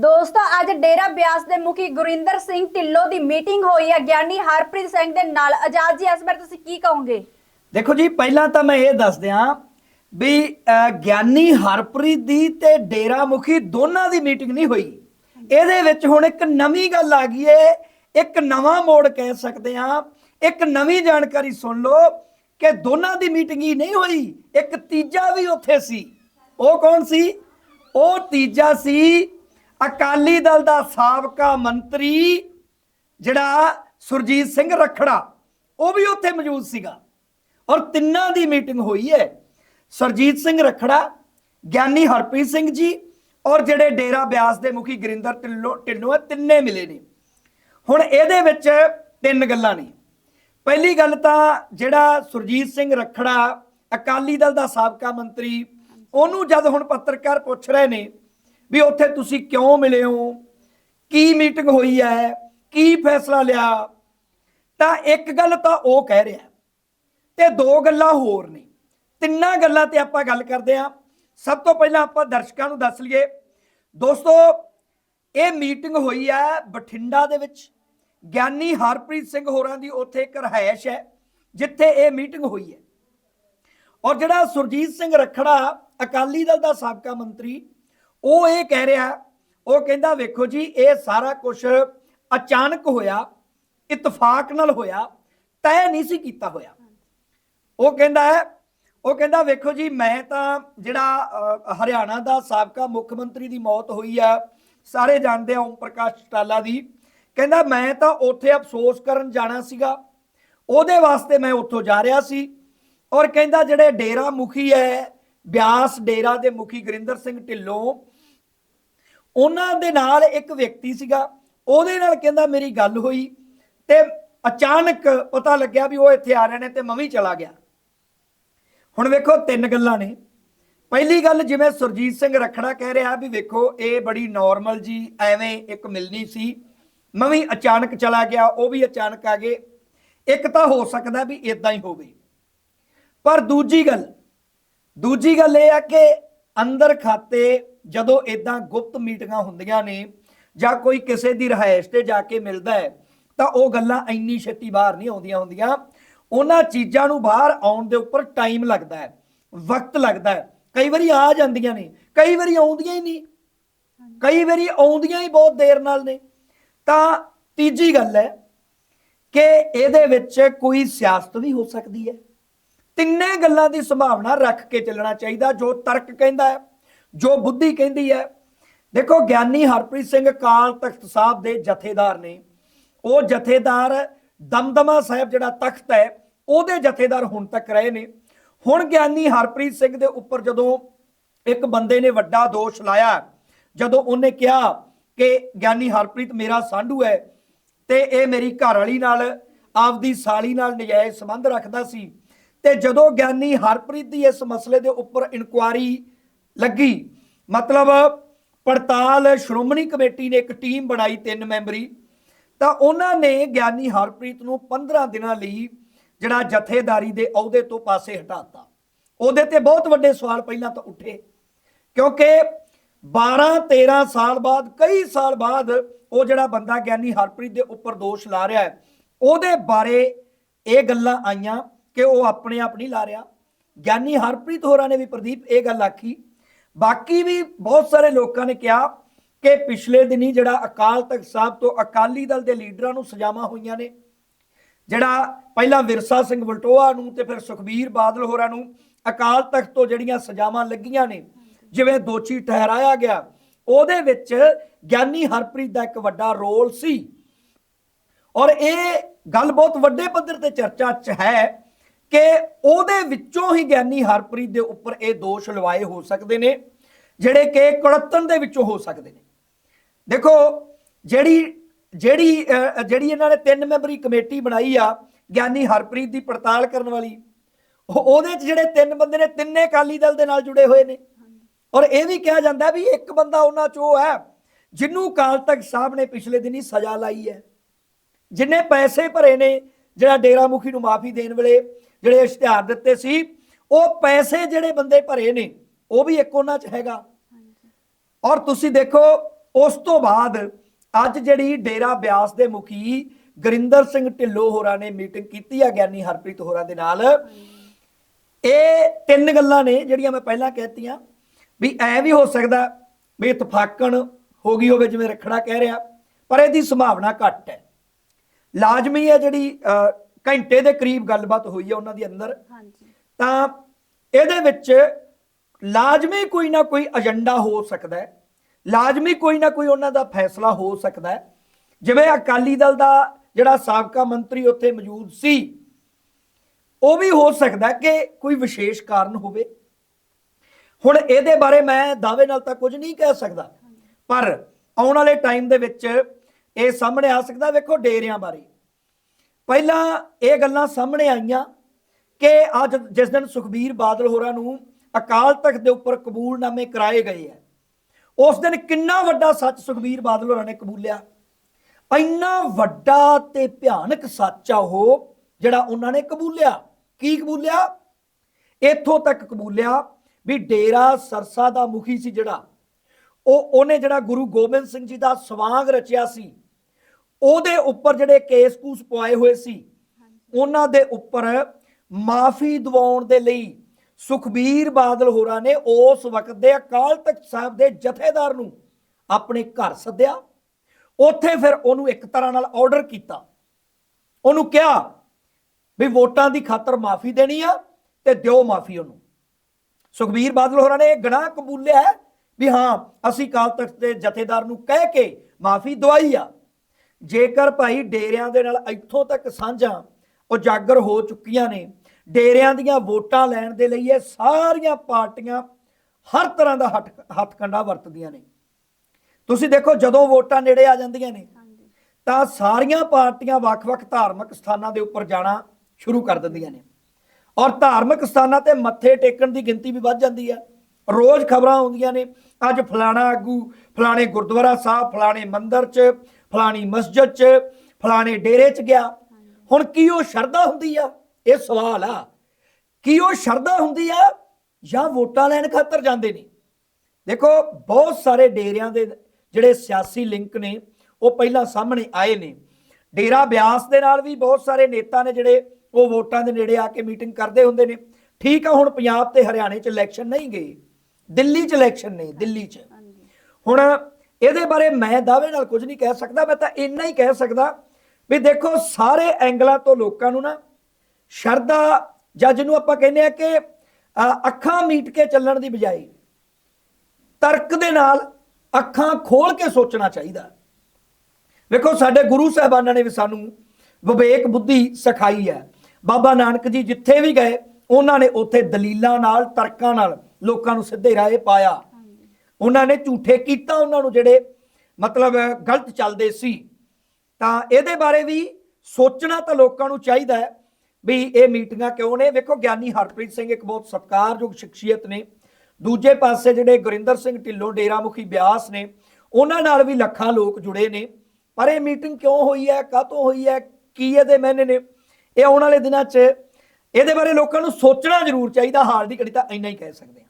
ਦੋਸਤੋ, ਅੱਜ ਡੇਰਾ ਬਿਆਸ ਦੇ ਮੁਖੀ ਗੁਰਿੰਦਰ ਸਿੰਘ ਢਿੱਲੋਂ ਦੀ ਮੀਟਿੰਗ ਹੋਈ ਹੈ। ਗਿਆਨੀ ਹਰਪ੍ਰੀਤ ਸਿੰਘ ਦੇ ਨਾਲ। ਆਜ਼ਾਦ ਜੀ, ਇਸ ਬਾਰੇ ਤੁਸੀਂ ਕੀ ਕਹੋਗੇ? ਦੇਖੋ ਜੀ, ਪਹਿਲਾਂ ਤਾਂ ਮੈਂ ਇਹ ਦੱਸ ਦਿਆਂ ਵੀ ਗਿਆਨੀ ਹਰਪ੍ਰੀਤ ਦੀ ਤੇ ਡੇਰਾ ਮੁਖੀ ਦੋਨਾਂ ਦੀ ਮੀਟਿੰਗ ਨਹੀਂ ਹੋਈ। ਇਹਦੇ ਵਿੱਚ ਹੁਣ ਇੱਕ ਨਵੀਂ ਗੱਲ ਆ ਗਈ ਏ। ਇੱਕ ਨਵਾਂ ਮੋੜ ਕਹਿ ਸਕਦੇ ਆ ਇੱਕ ਨਵੀਂ ਜਾਣਕਾਰੀ ਸੁਣ ਲਓ ਕਿ ਦੋਨਾਂ ਦੀ ਮੀਟਿੰਗ ਹੀ ਨਹੀਂ ਹੋਈ। ਇੱਕ ਤੀਜਾ ਵੀ ਉੱਥੇ ਸੀ। ਉਹ ਕੌਣ ਸੀ? ਉਹ ਤੀਜਾ ਸੀ ਅਕਾਲੀ ਦਲ ਦਾ ਸਾਬਕਾ ਮੰਤਰੀ ਜਿਹੜਾ ਸੁਰਜੀਤ ਸਿੰਘ ਰਖੜਾ, ਉਹ ਵੀ ਉੱਥੇ ਮੌਜੂਦ ਸੀਗਾ। ਔਰ ਤਿੰਨਾਂ ਦੀ ਮੀਟਿੰਗ ਹੋਈ ਹੈ। ਸਰਜੀਤ ਸਿੰਘ ਰਖੜਾ, ਗਿਆਨੀ ਹਰਪ੍ਰੀਤ ਸਿੰਘ ਜੀ ਔਰ ਜਿਹੜੇ ਡੇਰਾ ਬਿਆਸ ਦੇ ਮੁਖੀ ਗੁਰਿੰਦਰ ਢਿੱਲੋਂ ਢਿੱਲੋਂ ਇਹ ਤਿੰਨੇ ਮਿਲੇ ਨੇ। ਹੁਣ ਇਹਦੇ ਵਿੱਚ ਤਿੰਨ ਗੱਲਾਂ ਨੇ। ਪਹਿਲੀ ਗੱਲ ਤਾਂ ਜਿਹੜਾ ਸੁਰਜੀਤ ਸਿੰਘ ਰਖੜਾ ਅਕਾਲੀ ਦਲ ਦਾ ਸਾਬਕਾ ਮੰਤਰੀ, ਉਹਨੂੰ ਜਦ ਹੁਣ ਪੱਤਰਕਾਰ ਪੁੱਛ ਰਹੇ ਨੇ ਵੀ ਉੱਥੇ ਤੁਸੀਂ ਕਿਉਂ ਮਿਲੇ ਹੋ? ਕੀ ਮੀਟਿੰਗ ਹੋਈ ਹੈ? ਕੀ ਫੈਸਲਾ ਲਿਆ? ਤਾਂ ਇੱਕ ਗੱਲ ਤਾਂ ਉਹ ਕਹਿ ਰਿਹਾ ਤੇ ਦੋ ਗੱਲਾਂ ਹੋਰ ਨੇ। ਤਿੰਨਾਂ ਗੱਲਾਂ ਤੇ ਆਪਾਂ ਗੱਲ ਕਰਦੇ ਹਾਂ। ਸਭ ਤੋਂ ਪਹਿਲਾਂ ਆਪਾਂ ਦਰਸ਼ਕਾਂ ਨੂੰ ਦੱਸ ਲਈਏ। ਦੋਸਤੋ, ਇਹ ਮੀਟਿੰਗ ਹੋਈ ਹੈ ਬਠਿੰਡਾ ਦੇ ਵਿੱਚ। ਗਿਆਨੀ ਹਰਪ੍ਰੀਤ ਸਿੰਘ ਹੋਰਾਂ ਦੀ ਉੱਥੇ ਇੱਕ ਰਹਾਇਸ਼ ਹੈ, ਜਿੱਥੇ ਇਹ ਮੀਟਿੰਗ ਹੋਈ ਹੈ। ਔਰ ਜਿਹੜਾ ਸੁਰਜੀਤ ਸਿੰਘ ਰਖੜਾ, ਅਕਾਲੀ ਦਲ ਦਾ ਸਾਬਕਾ ਮੰਤਰੀ ਉਹ ਇਹ ਕਹਿ ਰਿਹਾ, ਉਹ ਕਹਿੰਦਾ, ਵੇਖੋ ਜੀ, ਇਹ ਸਾਰਾ ਕੁਝ ਅਚਾਨਕ ਹੋਇਆ, ਇਤਫਾਕ ਨਾਲ ਹੋਇਆ, ਤੈਅ ਨਹੀਂ ਸੀ ਕੀਤਾ ਹੋਇਆ। ਉਹ ਕਹਿੰਦਾ ਹੈ, ਉਹ ਕਹਿੰਦਾ, ਵੇਖੋ ਜੀ, ਮੈਂ ਤਾਂ ਜਿਹੜਾ ਹਰਿਆਣਾ ਦਾ ਸਾਬਕਾ ਮੁੱਖ ਮੰਤਰੀ ਦੀ ਮੌਤ ਹੋਈ ਆ, ਸਾਰੇ ਜਾਣਦੇ ਆ ਓਮ ਪ੍ਰਕਾਸ਼ ਚਟਾਲਾ ਦੀ। ਕਹਿੰਦਾ, ਮੈਂ ਤਾਂ ਉੱਥੇ ਅਫਸੋਸ ਕਰਨ ਜਾਣਾ ਸੀਗਾ। ਉਹਦੇ ਵਾਸਤੇ ਮੈਂ ਉੱਥੋਂ ਜਾ ਰਿਹਾ ਸੀ। ਔਰ ਕਹਿੰਦਾ, ਜਿਹੜੇ ਡੇਰਾ ਮੁਖੀ ਹੈ, ਬਿਆਸ ਡੇਰਾ ਦੇ ਮੁਖੀ ਗੁਰਿੰਦਰ ਸਿੰਘ ਢਿੱਲੋਂ ਉਹਨਾਂ ਦੇ ਨਾਲ ਇੱਕ ਵਿਅਕਤੀ ਸੀਗਾ, ਉਹਦੇ ਨਾਲ ਕਹਿੰਦਾ ਮੇਰੀ ਗੱਲ ਹੋਈ ਤੇ ਅਚਾਨਕ ਪਤਾ ਲੱਗਿਆ ਵੀ ਉਹ ਇੱਥੇ ਆ ਰਹੇ ਨੇ ਤੇ ਮੈਂ ਵੀ ਚਲਾ ਗਿਆ। ਹੁਣ ਵੇਖੋ ਤਿੰਨ ਗੱਲਾਂ ਨੇ। ਪਹਿਲੀ ਗੱਲ ਜਿਵੇਂ ਸੁਰਜੀਤ ਸਿੰਘ ਰਖੜਾ ਕਹਿ ਰਿਹਾ ਵੀ ਵੇਖੋ, ਇਹ ਬੜੀ ਨਾਰਮਲ ਜੀ, ਐਵੇਂ ਇੱਕ ਮਿਲਣੀ ਸੀ। ਮੈਂ ਵੀ ਅਚਾਨਕ ਚਲਾ ਗਿਆ, ਉਹ ਵੀ ਅਚਾਨਕ ਆ ਗਏ। ਇੱਕ ਤਾਂ ਹੋ ਸਕਦਾ ਵੀ ਇਦਾਂ ਹੀ ਹੋਵੇ। ਪਰ ਦੂਜੀ ਗੱਲ ਦੂਜੀ ਗੱਲ ਇਹ ਆ ਕਿ ਅੰਦਰ ਖਾਤੇ ਜਦੋਂ ਇਦਾਂ ਗੁਪਤ ਮੀਟਿੰਗਾਂ ਹੁੰਦੀਆਂ ਨੇ ਜਾਂ ਕੋਈ ਕਿਸੇ ਦੀ ਰਹਾਇਸ਼ ਤੇ ਜਾ ਕੇ ਮਿਲਦਾ ਹੈ, ਤਾਂ ਉਹ ਗੱਲਾਂ ਇੰਨੀ ਛੇਤੀ ਬਾਹਰ ਨਹੀਂ ਆਉਂਦੀਆਂ ਹੁੰਦੀਆਂ। ਉਹਨਾਂ ਚੀਜ਼ਾਂ ਨੂੰ ਬਾਹਰ ਆਉਣ ਦੇ ਉੱਪਰ ਟਾਈਮ ਲੱਗਦਾ ਹੈ, ਵਕਤ ਲੱਗਦਾ ਹੈ। ਕਈ ਵਾਰੀ ਆ ਜਾਂਦੀਆਂ ਨੇ, ਕਈ ਵਾਰੀ ਆਉਂਦੀਆਂ ਹੀ ਨਹੀਂ। ਕਈ ਵਾਰੀ ਆਉਂਦੀਆਂ ਹੀ ਬਹੁਤ ਦੇਰ ਨਾਲ ਨੇ। ਤਾਂ ਤੀਜੀ ਗੱਲ ਹੈ ਕਿ ਇਹਦੇ ਵਿੱਚ ਕੋਈ ਸਿਆਸਤ ਵੀ ਹੋ ਸਕਦੀ ਹੈ। ਤਿੰਨੇ ਗੱਲਾਂ ਦੀ ਸੰਭਾਵਨਾ ਰੱਖ ਕੇ ਚੱਲਣਾ ਚਾਹੀਦਾ, ਜੋ ਤਰਕ ਕਹਿੰਦਾ ਹੈ। ਜੋ ਬੁੱਧੀ ਕਹਿੰਦੀ ਹੈ। ਦੇਖੋ, ਗਿਆਨੀ ਹਰਪ੍ਰੀਤ ਸਿੰਘ ਕਾਲ ਤਖਤ ਸਾਹਿਬ ਦੇ ਜਥੇਦਾਰ ਨੇ। ਉਹ ਜਥੇਦਾਰ ਦਮਦਮਾ ਸਾਹਿਬ ਜਿਹੜਾ ਤਖਤ ਹੈ, ਉਹਦੇ ਜਥੇਦਾਰ ਹੁਣ ਤੱਕ ਰਹੇ ਨੇ। ਹੁਣ ਗਿਆਨੀ ਹਰਪ੍ਰੀਤ ਸਿੰਘ ਦੇ ਉੱਪਰ ਜਦੋਂ ਇੱਕ ਬੰਦੇ ਨੇ ਵੱਡਾ ਦੋਸ਼ ਲਾਇਆ, ਜਦੋਂ ਉਹਨੇ ਕਿਹਾ ਕਿ ਗਿਆਨੀ ਹਰਪ੍ਰੀਤ ਮੇਰਾ ਸਾਂਢੂ ਹੈ ਤੇ ਇਹ ਮੇਰੀ ਘਰ ਵਾਲੀ ਨਾਲ, ਆਪਦੀ ਸਾਲੀ ਨਾਲ ਨਜਾਇਜ਼ ਸੰਬੰਧ ਰੱਖਦਾ ਸੀ। ਤੇ ਜਦੋਂ ਗਿਆਨੀ ਹਰਪ੍ਰੀਤ ਦੀ ਇਸ ਮਸਲੇ ਦੇ ਉੱਪਰ ਇਨਕੁਆਰੀ ਲੱਗੀ। ਮਤਲਬ ਪੜਤਾਲ ਸ਼੍ਰੋਮਣੀ ਕਮੇਟੀ ਨੇ ਇੱਕ ਟੀਮ ਬਣਾਈ, ਤਿੰਨ ਮੈਂਬਰੀ। ਤਾਂ ਉਹਨਾਂ ਨੇ ਗਿਆਨੀ ਹਰਪ੍ਰੀਤ ਨੂੰ 15 ਦਿਨਾਂ ਲਈ ਜਿਹੜਾ ਜਥੇਦਾਰੀ ਦੇ ਅਹੁਦੇ ਤੋਂ ਪਾਸੇ ਹਟਾਤਾ। ਉਹਦੇ ਤੇ ਬਹੁਤ ਵੱਡੇ ਸਵਾਲ ਪਹਿਲਾਂ ਤਾਂ ਉੱਠੇ। ਕਿਉਂਕਿ 12 13 ਸਾਲ ਬਾਅਦ, ਕਈ ਸਾਲ ਬਾਅਦ ਉਹ ਜਿਹੜਾ ਬੰਦਾ ਗਿਆਨੀ ਹਰਪ੍ਰੀਤ ਦੇ ਉੱਪਰ ਦੋਸ਼ ਲਾ ਰਿਹਾ ਹੈ, ਉਹਦੇ ਬਾਰੇ ਇਹ ਗੱਲਾਂ ਆਈਆਂ ਕਿ ਉਹ ਆਪਣੇ ਆਪ ਨਹੀਂ ਲਾ ਰਿਹਾ। ਗਿਆਨੀ ਹਰਪ੍ਰੀਤ ਹੋਰਾਂ ਨੇ ਵੀ ਪ੍ਰਦੀਪ ਇਹ ਗੱਲ ਆਖੀ ਬਾਕੀ ਵੀ ਬਹੁਤ ਸਾਰੇ ਲੋਕਾਂ ਨੇ ਕਿਹਾ ਕਿ ਪਿਛਲੇ ਦਿਨੀ ਜਿਹੜਾ ਅਕਾਲ ਤਖਤ ਸਾਹਿਬ ਤੋਂ ਅਕਾਲੀ ਦਲ ਦੇ ਲੀਡਰਾਂ ਨੂੰ ਸਜ਼ਾਵਾਂ ਹੋਈਆਂ ਨੇ, ਜਿਹੜਾ ਪਹਿਲਾਂ ਵਿਰਸਾ ਸਿੰਘ ਵਲਟੋਆ ਨੂੰ ਤੇ ਫਿਰ ਸੁਖਬੀਰ ਬਾਦਲ ਹੋਰਾਂ ਨੂੰ ਅਕਾਲ ਤਖਤ ਤੋਂ ਜਿਹੜੀਆਂ ਸਜ਼ਾਵਾਂ ਲੱਗੀਆਂ ਨੇ, ਜਿਵੇਂ ਦੋਸ਼ੀ ਠਹਿਰਾਇਆ ਗਿਆ, ਉਹਦੇ ਵਿੱਚ ਗਿਆਨੀ ਹਰਪ੍ਰੀਤ ਦਾ ਇੱਕ ਵੱਡਾ ਰੋਲ ਸੀ। ਔਰ ਇਹ ਗੱਲ ਬਹੁਤ ਵੱਡੇ ਪੱਧਰ ਤੇ ਚਰਚਾ 'ਚ ਹੈ ਕਿ ਉਹਦੇ ਵਿੱਚੋਂ ਹੀ ਗਿਆਨੀ ਹਰਪ੍ਰੀਤ ਦੇ ਉੱਪਰ ਇਹ ਦੋਸ਼ ਲਵਾਏ ਹੋ ਸਕਦੇ ਨੇ, ਜਿਹੜੇ ਕਿ ਕੁੜੱਤਣ ਦੇ ਵਿੱਚੋਂ ਹੋ ਸਕਦੇ ਨੇ। ਦੇਖੋ, ਜਿਹੜੀ ਜਿਹੜੀ ਜਿਹੜੀ ਇਹਨਾਂ ਨੇ ਤਿੰਨ ਮੈਂਬਰੀ ਕਮੇਟੀ ਬਣਾਈ ਆ, ਗਿਆਨੀ ਹਰਪ੍ਰੀਤ ਦੀ ਪੜਤਾਲ ਕਰਨ ਵਾਲੀ, ਉਹ- ਉਹਦੇ 'ਚ ਜਿਹੜੇ ਤਿੰਨ ਬੰਦੇ ਨੇ, ਤਿੰਨੇ ਅਕਾਲੀ ਦਲ ਦੇ ਨਾਲ ਜੁੜੇ ਹੋਏ ਨੇ। ਔਰ ਇਹ ਵੀ ਕਿਹਾ ਜਾਂਦਾ ਵੀ ਇੱਕ ਬੰਦਾ ਉਹਨਾਂ 'ਚ ਉਹ ਹੈ ਜਿਹਨੂੰ ਕਾਲ ਤਖਤ ਸਾਹਿਬ ਨੇ ਪਿਛਲੇ ਦਿਨੀ ਸਜ਼ਾ ਲਾਈ ਹੈ। ਜਿੰਨੇ ਪੈਸੇ ਭਰੇ ਨੇ, ਜਿਹੜਾ ਡੇਰਾ ਮੁਖੀ ਨੂੰ ਮਾਫੀ ਦੇਣ ਵੇਲੇ ਜਿਹੜੇ ਇਸ਼ਤਿਹਾਰ ਦਿੱਤੇ ਸੀ ਉਹ ਪੈਸੇ ਜਿਹੜੇ ਬੰਦੇ ਭਰੇ ਨੇ ਉਹ ਵੀ ਇੱਕ ਉਹਨਾਂ 'ਚ ਹੈਗਾ। ਔਰ ਤੁਸੀਂ ਦੇਖੋ ਉਸ ਤੋਂ ਬਾਅਦ ਅੱਜ ਜਿਹੜੀ ਡੇਰਾ ਬਿਆਸ ਦੇ ਮੁਖੀ ਗੁਰਿੰਦਰ ਸਿੰਘ ਢਿੱਲੋਂ ਹੋਰਾਂ ਨੇ ਮੀਟਿੰਗ ਕੀਤੀ ਆ ਗਿਆਨੀ ਹਰਪ੍ਰੀਤ ਹੋਰਾਂ ਦੇ ਨਾਲ। ਇਹ ਤਿੰਨ ਗੱਲਾਂ ਨੇ ਜਿਹੜੀਆਂ ਮੈਂ ਪਹਿਲਾਂ ਕਹਿਤੀਆਂ ਵੀ ਐ ਵੀ ਹੋ ਸਕਦਾ ਵੀ ਇਤਫਾਕਣ ਹੋ ਗਈ ਹੋਵੇ ਜਿਵੇਂ ਰਖੜਾ ਕਹਿ ਰਿਹਾ ਪਰ ਇਹਦੀ ਸੰਭਾਵਨਾ ਘੱਟ ਹੈ। ਲਾਜ਼ਮੀ ਹੈ ਜਿਹੜੀ ਘੰਟੇ ਦੇ ਕਰੀਬ ਗੱਲਬਾਤ ਹੋਈ ਹੈ ਉਹਨਾਂ ਦੇ ਅੰਦਰ। ਹਾਂਜੀ। ਤਾਂ ਇਹਦੇ ਵਿੱਚ ਲਾਜ਼ਮੀ ਕੋਈ ਨਾ ਕੋਈ ਏਜੰਡਾ ਹੋ ਸਕਦਾ ਹੈ। ਲਾਜ਼ਮੀ ਕੋਈ ਨਾ ਕੋਈ ਉਹਨਾਂ ਦਾ ਫੈਸਲਾ ਹੋ ਸਕਦਾ ਹੈ। ਜਿਵੇਂ ਅਕਾਲੀ ਦਲ ਦਾ ਜਿਹੜਾ ਸਾਬਕਾ ਮੰਤਰੀ ਉੱਥੇ ਮੌਜੂਦ ਸੀ ਉਹ ਵੀ ਹੋ ਸਕਦਾ ਕਿ ਕੋਈ ਵਿਸ਼ੇਸ਼ ਕਾਰਨ ਹੋਵੇ। ਹੁਣ ਇਹਦੇ ਬਾਰੇ ਮੈਂ ਦਾਅਵੇ ਨਾਲ ਤਾਂ ਕੁਝ ਨਹੀਂ ਕਹਿ ਸਕਦਾ। ਪਰ ਆਉਣ ਵਾਲੇ ਟਾਈਮ ਦੇ ਵਿੱਚ ਇਹ ਸਾਹਮਣੇ ਆ ਸਕਦਾ ਵੇਖੋ ਡੇਰਿਆਂ ਬਾਰੇ। ਪਹਿਲਾਂ ਇਹ ਗੱਲਾਂ ਸਾਹਮਣੇ ਆਈਆਂ ਕਿ ਅੱਜ ਜਿਸ ਦਿਨ ਸੁਖਬੀਰ ਬਾਦਲ ਹੋਰਾਂ ਨੂੰ ਅਕਾਲ ਤਖਤ ਦੇ ਉੱਪਰ ਕਬੂਲਨਾਮੇ ਕਰਾਏ ਗਏ ਆ, ਉਸ ਦਿਨ ਕਿੰਨਾ ਵੱਡਾ ਸੱਚ ਸੁਖਬੀਰ ਬਾਦਲ ਹੋਰਾਂ ਨੇ ਕਬੂਲਿਆ? ਇੰਨਾ ਵੱਡਾ ਤੇ ਭਿਆਨਕ ਸੱਚ ਆ ਉਹ ਜਿਹੜਾ ਉਹਨਾਂ ਨੇ ਕਬੂਲਿਆ। ਕੀ ਕਬੂਲਿਆ? ਇੱਥੋਂ ਤੱਕ ਕਬੂਲਿਆ ਵੀ ਡੇਰਾ ਸਰਸਾ ਦਾ ਮੁਖੀ ਸੀ ਜਿਹੜਾ। ਉਹ, ਉਹਨੇ ਜਿਹੜਾ ਗੁਰੂ ਗੋਬਿੰਦ ਸਿੰਘ ਜੀ ਦਾ ਸਵਾਂਗ ਰਚਿਆ ਸੀ ਉਹਦੇ ਉੱਪਰ ਜਿਹੜੇ ਕੇਸ ਕੂਸ ਪਵਾਏ ਹੋਏ ਸੀ ਉਹਨਾਂ ਦੇ ਉੱਪਰ ਮਾਫੀ ਦਿਵਾਉਣ ਦੇ ਲਈ ਸੁਖਬੀਰ ਬਾਦਲ ਹੋਰਾਂ ਨੇ ਉਸ ਵਕਤ ਦੇ ਅਕਾਲ ਤਖਤ ਸਾਹਿਬ ਦੇ ਜਥੇਦਾਰ ਨੂੰ ਆਪਣੇ ਘਰ ਸੱਦਿਆ। ਉੱਥੇ ਫਿਰ ਉਹਨੂੰ ਇੱਕ ਤਰ੍ਹਾਂ ਨਾਲ ਆਰਡਰ ਕੀਤਾ। ਉਹਨੂੰ ਕਿਹਾ ਵੀ ਵੋਟਾਂ ਦੀ ਖਾਤਰ ਮਾਫੀ ਦੇਣੀ ਆ ਤੇ ਦਿਓ ਮਾਫੀ ਉਹਨੂੰ। ਸੁਖਬੀਰ ਬਾਦਲ ਹੋਰਾਂ ਨੇ ਇਹ ਗਨਾਹ ਕਬੂਲਿਆ ਵੀ ਹਾਂ ਅਸੀਂ ਅਕਾਲ ਤਖਤ ਦੇ ਜਥੇਦਾਰ ਨੂੰ ਕਹਿ ਕੇ ਮਾਫੀ ਦਵਾਈ ਆ। ਜੇਕਰ ਭਾਈ ਡੇਰਿਆਂ ਦੇ ਨਾਲ ਇੱਥੋਂ ਤੱਕ ਸਾਂਝਾਂ ਉਜਾਗਰ ਹੋ ਚੁੱਕੀਆਂ ਨੇ ਡੇਰਿਆਂ ਦੀਆਂ ਵੋਟਾਂ ਲੈਣ ਦੇ ਲਈ ਇਹ ਸਾਰੀਆਂ ਪਾਰਟੀਆਂ ਹਰ ਤਰ੍ਹਾਂ ਦਾ ਹੱਥ ਹੱਥਕੰਡਾ ਵਰਤਦੀਆਂ ਨੇ। ਤੁਸੀਂ ਦੇਖੋ ਜਦੋਂ ਵੋਟਾਂ ਨੇੜੇ ਆ ਜਾਂਦੀਆਂ ਨੇ ਤਾਂ ਸਾਰੀਆਂ ਪਾਰਟੀਆਂ ਵੱਖ-ਵੱਖ ਧਾਰਮਿਕ ਸਥਾਨਾਂ ਦੇ ਉੱਪਰ ਜਾਣਾ ਸ਼ੁਰੂ ਕਰ ਦਿੰਦੀਆਂ ਨੇ। ਔਰ ਧਾਰਮਿਕ ਸਥਾਨਾਂ ਤੇ ਮੱਥੇ ਟੇਕਣ ਦੀ ਗਿਣਤੀ ਵੀ ਵੱਧ ਜਾਂਦੀ ਹੈ। ਰੋਜ਼ ਖਬਰਾਂ ਆਉਂਦੀਆਂ ਨੇ ਅੱਜ ਫਲਾਣਾ ਆਗੂ ਫਲਾਣੇ ਗੁਰਦੁਆਰਾ ਸਾਹਿਬ ਫਲਾਣੇ ਮੰਦਿਰ 'ਚ ਫਲਾਣੀ ਮਸਜਿਦ 'ਚ ਫਲਾਣੇ ਡੇਰੇ 'ਚ ਗਿਆ। ਹੁਣ ਕੀ ਉਹ ਸ਼ਰਧਾ ਹੁੰਦੀ ਆ? ਇਹ ਸਵਾਲ ਆ। ਕੀ ਉਹ ਸ਼ਰਧਾ ਹੁੰਦੀ ਆ? ਜਾਂ ਵੋਟਾਂ ਲੈਣ ਖਾਤਰ ਜਾਂਦੇ ਨੇ? ਦੇਖੋ ਬਹੁਤ ਸਾਰੇ ਡੇਰਿਆਂ ਦੇ ਜਿਹੜੇ ਸਿਆਸੀ ਲਿੰਕ ਨੇ ਉਹ ਪਹਿਲਾਂ ਸਾਹਮਣੇ ਆਏ ਨੇ। ਡੇਰਾ ਬਿਆਸ ਦੇ ਨਾਲ ਵੀ ਬਹੁਤ ਸਾਰੇ ਨੇਤਾ ਨੇ ਜਿਹੜੇ ਉਹ ਵੋਟਾਂ ਦੇ ਨੇੜੇ ਆ ਕੇ ਮੀਟਿੰਗ ਕਰਦੇ ਹੁੰਦੇ ਨੇ। ਠੀਕ ਆ ਹੁਣ ਪੰਜਾਬ ਤੇ ਹਰਿਆਣੇ 'ਚ ਇਲੈਕਸ਼ਨ ਨਹੀਂ ਗਏ। ਦਿੱਲੀ 'ਚ ਇਲੈਕਸ਼ਨ ਨੇ ਦਿੱਲੀ 'ਚ। ਹੁਣ ਇਹਦੇ ਬਾਰੇ ਮੈਂ ਦਾਅਵੇ ਨਾਲ ਕੁਝ ਨਹੀਂ ਕਹਿ ਸਕਦਾ, ਮੈਂ ਤਾਂ ਇੰਨਾ ਹੀ ਕਹਿ ਸਕਦਾ ਵੀ ਦੇਖੋ, ਸਾਰੇ ਐਂਗਲਾਂ ਤੋਂ ਲੋਕਾਂ ਨੂੰ ਨਾ ਸ਼ਰਧਾ, ਜਾਂ ਜਿਹਨੂੰ ਆਪਾਂ ਕਹਿੰਦੇ ਆ ਕਿ ਅੱਖਾਂ ਮੀਟ ਕੇ ਚੱਲਣ ਦੀ ਬਜਾਏ ਤਰਕ ਦੇ ਨਾਲ ਅੱਖਾਂ ਖੋਲ ਕੇ ਸੋਚਣਾ ਚਾਹੀਦਾ। ਵੇਖੋ, ਸਾਡੇ ਗੁਰੂ ਸਾਹਿਬਾਨਾਂ ਨੇ ਵੀ ਸਾਨੂੰ ਵਿਵੇਕ ਬੁੱਧੀ ਸਿਖਾਈ ਹੈ। ਬਾਬਾ ਨਾਨਕ ਜੀ ਜਿੱਥੇ ਵੀ ਗਏ, ਉਹਨਾਂ ਨੇ ਉੱਥੇ ਦਲੀਲਾਂ ਨਾਲ, ਤਰਕਾਂ ਨਾਲ ਲੋਕਾਂ ਨੂੰ ਸਿੱਧੇ ਰਾਹੇ ਪਾਇਆ। ਉਹਨਾਂ ਨੇ ਝੂਠੇ ਕੀਤਾ ਉਹਨਾਂ ਨੂੰ ਜਿਹੜੇ ਮਤਲਬ ਗਲਤ ਚੱਲਦੇ ਸੀ। ਤਾਂ ਇਹਦੇ ਬਾਰੇ ਵੀ ਸੋਚਣਾ ਤਾਂ ਲੋਕਾਂ ਨੂੰ ਚਾਹੀਦਾ ਹੈ ਵੀ ਇਹ ਮੀਟਿੰਗਾਂ ਕਿਉਂ ਨੇ? ਵੇਖੋ, ਗਿਆਨੀ ਹਰਪ੍ਰੀਤ ਸਿੰਘ ਇੱਕ ਬਹੁਤ ਸਤਿਕਾਰਯੋਗ ਸ਼ਖਸੀਅਤ ਨੇ। ਦੂਜੇ ਪਾਸੇ ਜਿਹੜੇ ਗੁਰਿੰਦਰ ਸਿੰਘ ਢਿੱਲੋਂ ਡੇਰਾ ਮੁਖੀ ਬਿਆਸ ਨੇ, ਉਹਨਾਂ ਨਾਲ ਵੀ ਲੱਖਾਂ ਲੋਕ ਜੁੜੇ ਨੇ। ਪਰ ਇਹ ਮੀਟਿੰਗ ਕਿਉਂ ਹੋਈ ਹੈ? ਕਾਹਤੋਂ ਹੋਈ ਹੈ? ਕੀ ਇਹਦੇ ਮੈਨੇ ਨੇ? ਇਹ ਆਉਣ ਵਾਲੇ ਦਿਨਾਂ 'ਚ ਇਹਦੇ ਬਾਰੇ ਲੋਕਾਂ ਨੂੰ ਸੋਚਣਾ ਜ਼ਰੂਰ ਚਾਹੀਦਾ। ਹਾਲ ਦੀ ਘੜੀ ਤਾਂ ਇੰਨਾ ਹੀ ਕਹਿ ਸਕਦੇ ਹਾਂ।